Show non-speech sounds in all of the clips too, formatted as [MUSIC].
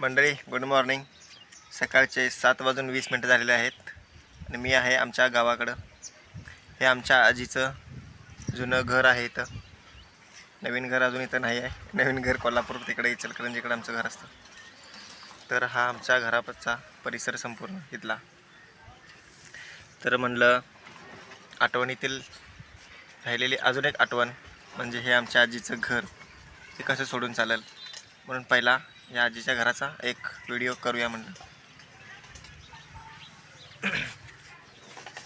मंडळी good morning सकाळचे सात वाजून वीस मिनटं झालेले आहेत आणि मी आहे आमच्या गावाकडं. हे आमच्या आजीचं जुनं घर आहे इथं. नवीन घर अजून इथं नाही आहे. नवीन घर कोल्हापूर तिकडे इचलकरंजीकडे आमचं घर असतं. तर हा आमच्या घराचा परिसर संपूर्ण इथला. तर म्हणलं आठवणीतील राहिलेली अजून एक आठवण म्हणजे हे आमच्या आजीचं घर. हे कसं सोडून चालेल? म्हणून पहिला या आजीच्या घराचा एक व्हिडिओ करूया म्हणलं.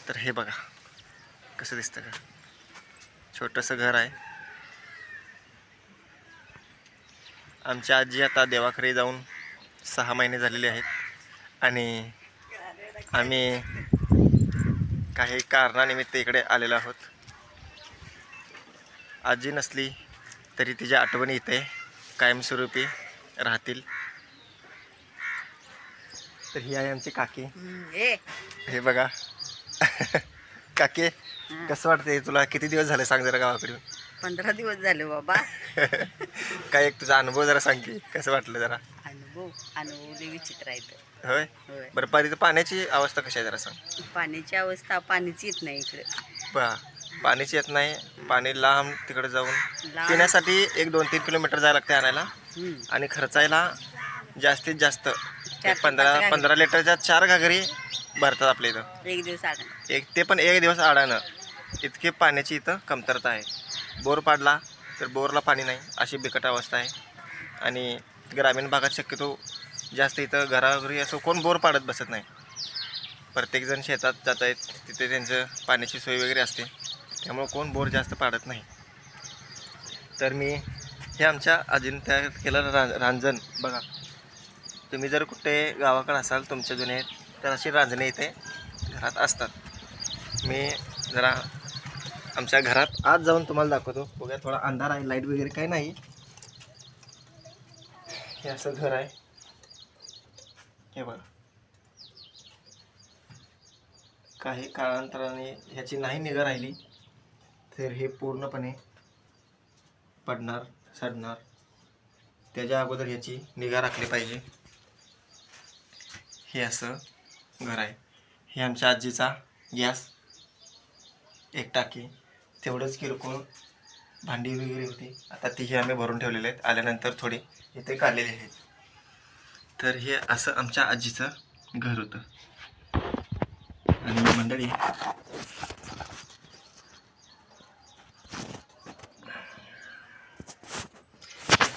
तर हे बघा कसं दिसतं का? छोटंसं घर आहे. आमच्या आजी आता देवाकडे जाऊन सहा महिने झालेले आहेत. आणि आम्ही काही कारणानिमित्त इकडे आलेलो आहोत. आजी नसली तरी तिच्या आठवणी इथे कायमस्वरूपी राहतील. तर ही आहे आमची काकी. हे. बघा. [LAUGHS] काकी कसं वाटतंय तुला? किती दिवस झाले सांग जरा गावाकडे? पंधरा दिवस झाले बाबा. [LAUGHS] काय एक तुझा अनुभव जरा सांग की कसं वाटलं जरा? अनुभव अनुभव विचित्र आहेत होय? होय. बरं पाणी पाण्याची अवस्था कशी आहे जरा सांग. पाण्याची अवस्था पाणीच येत नाही इकडे. बा. पाणीच येत नाही. पाणी लांब तिकडे जाऊन. पिण्यासाठी एक दोन तीन किलोमीटर जायला लागते आणायला. आणि खर्चायला जास्तीत जास्त एक पंधरा. पंधरा लिटरच्या चार घागरी भरतात आपल्या इथं. एक दिवस एक ते पण एक दिवस आडानं. इतके पाण्याची इथं कमतरता आहे. बोर पाडला तर बोरला पाणी नाही. अशी बिकट अवस्था आहे. आणि ग्रामीण भागात शक्यतो जास्त इथं घराघरी असं कोण बोर पाडत बसत नाही. प्रत्येकजण शेतात जात आहेत तिथे त्यांचं पाण्याची सोय वगैरे असते. त्यामुळं कोण बोर जास्त पाडत नाही. तर मी हे आमच्या आजीनं तयार केलेलं रा रांजण. बघा. तुम्ही जर कुठे गावाकडे असाल तुमच्या जुने तर अशी रांजणे इथे घरात असतात. मी जरा आमच्या घरात आज जाऊन तुम्हाला दाखवतो. बघा थोडा अंधार आहे लाइट वगैरे काही नाही. हे असं घर आहे. हे बघा. काही काळांतराने ह्याची नाही निगा राहिली. तर हे पूर्णपणे पडणार सडणार. त्याच्या अगोदर ह्याची निगा राखली पाहिजे. हे असं घर आहे. हे आमच्या आजीचा गॅस एक टाकी. तेवढंच किरकोळ भांडी वगैरे होती. आता तीही आम्ही भरून ठेवलेले आहेत. आल्यानंतर थोडे इथे काढलेले आहेत. तर हे असं आमच्या आजीचं घर होतं. आणि मंडळी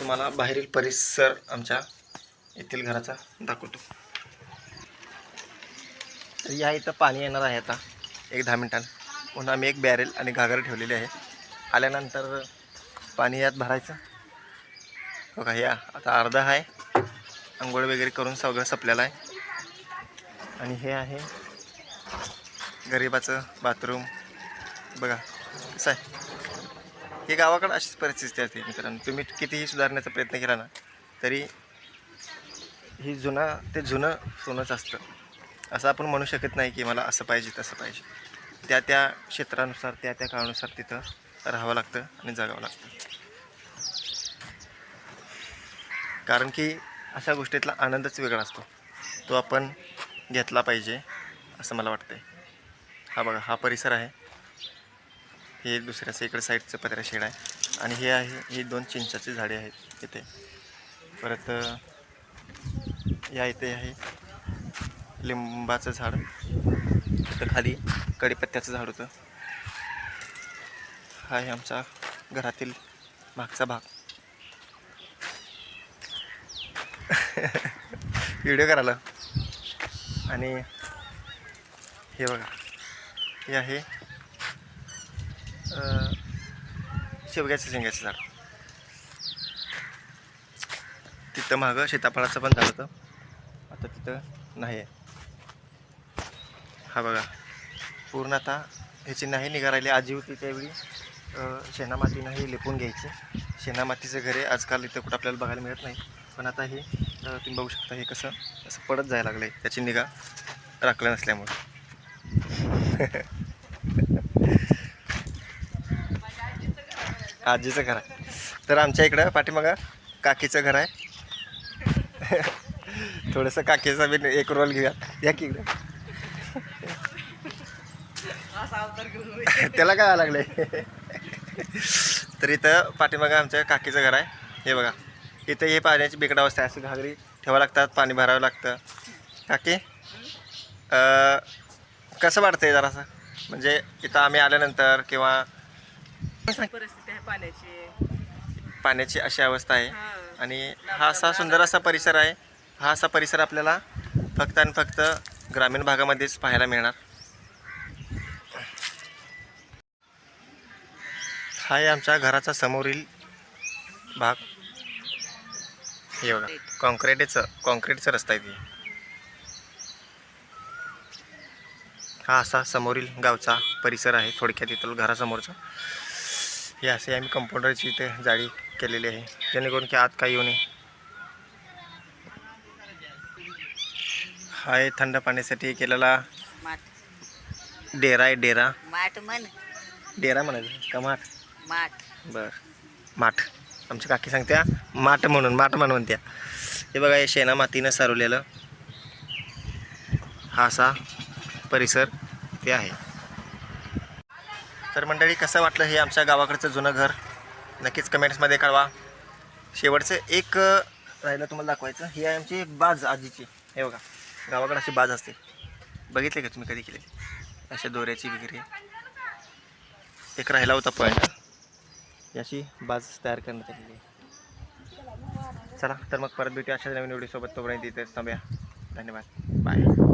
तुम्हाला बाहेरील परिसर आमच्या येथील घराचा दाखवतो. तर या इथं पाणी येणार आहे आता. एक दहा मिनिटांनी. म्हणून आम्ही एक बॅरेल आणि घागर ठेवलेली आहे. आल्यानंतर पाणी यात भरायचं. बघा या आता अर्धा आहे. आंघोळ वगैरे करून सगळं संपलेलं आहे. आणि हे आहे गरिबाचं बाथरूम बघा कसं आहे? हे गावाकडं अशीच परिस्थिती असते मित्रांनो. तुम्ही कितीही सुधारण्याचा प्रयत्न केला ना तरी ही जुना ते जुनं सोनंच असतं. असं आपण म्हणू शकत नाही की मला असं पाहिजे तसं पाहिजे. त्या त्या क्षेत्रानुसार त्या त्या काळानुसार तिथं राहावं लागतं आणि जगावं लागतं. कारण की अशा गोष्टीतला आनंदच वेगळा असतो. तो आपण घेतला पाहिजे असं मला वाटतं हा बघा हा परिसर आहे. हे दुसऱ्या इकडे साईडचं पत्र्या शेड आहे. आणि हे आहे ही दोन चिंचाची झाडे आहेत इथे. परत या इथे आहे लिंबाचं झाड. तर खाली कडीपत्त्याचं झाड होतं. हा आहे आमचा घरातील मागचा भाग. [LAUGHS] व्हिडिओ करायला. आणि हे बघा हे आहे शेवग्याचं शेंग्याचं झाड तिथं मागं सीताफळाचं पण झाड होतं. आता तिथं नाही आहे. हा बघा. पूर्ण आता ह्याची नाही निगा राहिली आजी होती त्यावेळी. शेणामाती नाही लिपून घ्यायची. शेणामातीचं घरे आजकाल इथं कुठं आपल्याला बघायला मिळत नाही. पण आता हे तुम्ही बघू शकता हे कसं असं पडत जायला लागलं आहे त्याची निगा राखलं नसल्यामुळे. [LAUGHS] आजीचं घर आहे. तर आमच्या इकडं पाठीमागं काकीचं घर आहे. थोडंसं काकीचा बी एक रोल घेऊया या की इकडे. त्याला काय लागलंय? तर इथं पाठीमागं आमच्या काकीचं घर आहे. हे बघा. इथं हे पाण्याची बिकट अवस्था आहे. असं घागरी ठेवावं लागतात पाणी भरावं लागतं. काकी कसं वाटतंय जरासं? म्हणजे इथं आम्ही आल्यानंतर किंवा पाण्याची. पाण्याची अशी अवस्था आहे. आणि हा असा सुंदर असा परिसर आहे. हा असा परिसर आपल्याला फक्त आणि फक्त ग्रामीण भागामध्येच पाहायला मिळणार. हा आहे आमच्या घराचा समोरील भाग. हे बघा कॉन्क्रीटचं कॉन्क्रीटचा रस्ता आहे ती. हा असा समोरील गावचा परिसर आहे थोडक्यात इथं घरासमोरचा. हे असे आम्ही कंपाऊंडरची इथे जाळी केलेली आहे. जेणेकरून की आत काही येऊ नये. हा आहे थंड पाण्यासाठी केलेला डेरा आहे डेरा. माठ म्हण. डेरा म्हणायचं का माठ? माठ. बर. माठ. आमची काकी सांगत्या माठ म्हणून माठ म्हणून म्हणत्या. हे बघा हे शेणा मातीनं सारवलेलं हा असा परिसर ते आहे. तर मंडळी कसं वाटलं हे आमच्या गावाकडचं जुनं घर? नक्कीच कमेंट्समध्ये कळवा. शेवटचं एक राहिलं तुम्हाला दाखवायचं. ही आहे आमची बाज आजीची. हे बघा गावाकडे अशी बाज असते. बघितले का तुम्ही कधी केलेली? अशा दोऱ्याची वगैरे. एक राहिला होता पॉईंट याची बाज तयार करण्यात आलेली आहे. चला तर मग परत भेटूया. अशा नवीन व्हिडिओसोबत. तोपर्यंत इथेच थांबूया. धन्यवाद. बाय